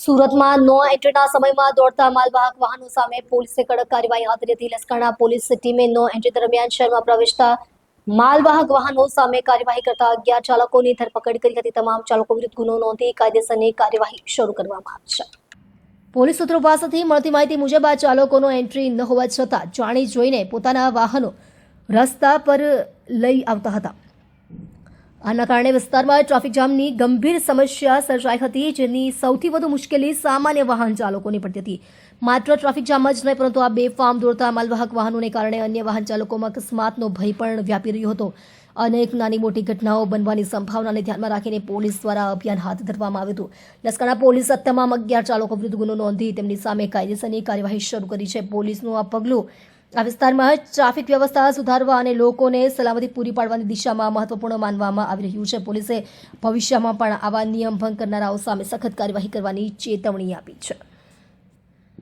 સુરતમાં નો એન્ટ્રીના સમયમાં દોડતા માલવાહક વાહનો સામે પોલીસે કડક કાર્યવાહી હાથ હતી. લશ્કરના પોલીસ ટીમે નો એન્ટ્રી દરમિયાન શહેરમાં પ્રવેશતા માલવાહક વાહનો સામે કાર્યવાહી કરતા અગિયાર ચાલકોની ધરપકડ કરી હતી. તમામ ચાલકો વિરુદ્ધ ગુનો નોંધી કાયદેસરની કાર્યવાહી શરૂ કરવામાં આવી છે. પોલીસ સૂત્રો પાસેથી મળતી માહિતી મુજબ આ ચાલકોનો એન્ટ્રી ન હોવા છતાં જાણી જોઈને પોતાના વાહનો રસ્તા પર લઈ આવતા હતા. આના કારણે વિસ્તારમાં ટ્રાફિક જામની ગંભીર સમસ્યા સર્જાઈ હતી, જેની સૌથી વધુ મુશ્કેલી સામાન્ય વાહન ચાલકોની પડતી હતી. માત્ર ટ્રાફિક જામ જ નહીં, પરંતુ આ બેફામ દોડતા માલવાહક વાહનોને કારણે અન્ય વાહન ચાલકોમાં અકસ્માતનો ભય પણ વ્યાપી રહ્યો હતો. અનેક નાની મોટી ઘટનાઓ બનવાની સંભાવનાને ધ્યાનમાં રાખીને પોલીસ દ્વારા અભિયાન હાથ ધરવામાં આવ્યું હતું. લશ્કરના પોલીસ તમામ અગિયાર ચાલકો વિરુદ્ધ ગુનો નોંધી તેમની સામે કાયદેસરની કાર્યવાહી શરૂ કરી છે. પોલીસનું આ પગલું આ વિસ્તારમાં ટ્રાફિક વ્યવસ્થા સુધારવા અને લોકોને સલામતી પૂરી પાડવાની દિશામાં મહત્વપૂર્ણ માનવામાં આવી રહ્યું છે. પોલીસે ભવિષ્યમાં પણ આવા નિયમ ભંગ કરનારાઓ સામે સખત કાર્યવાહી કરવાની ચેતવણી આપી છે.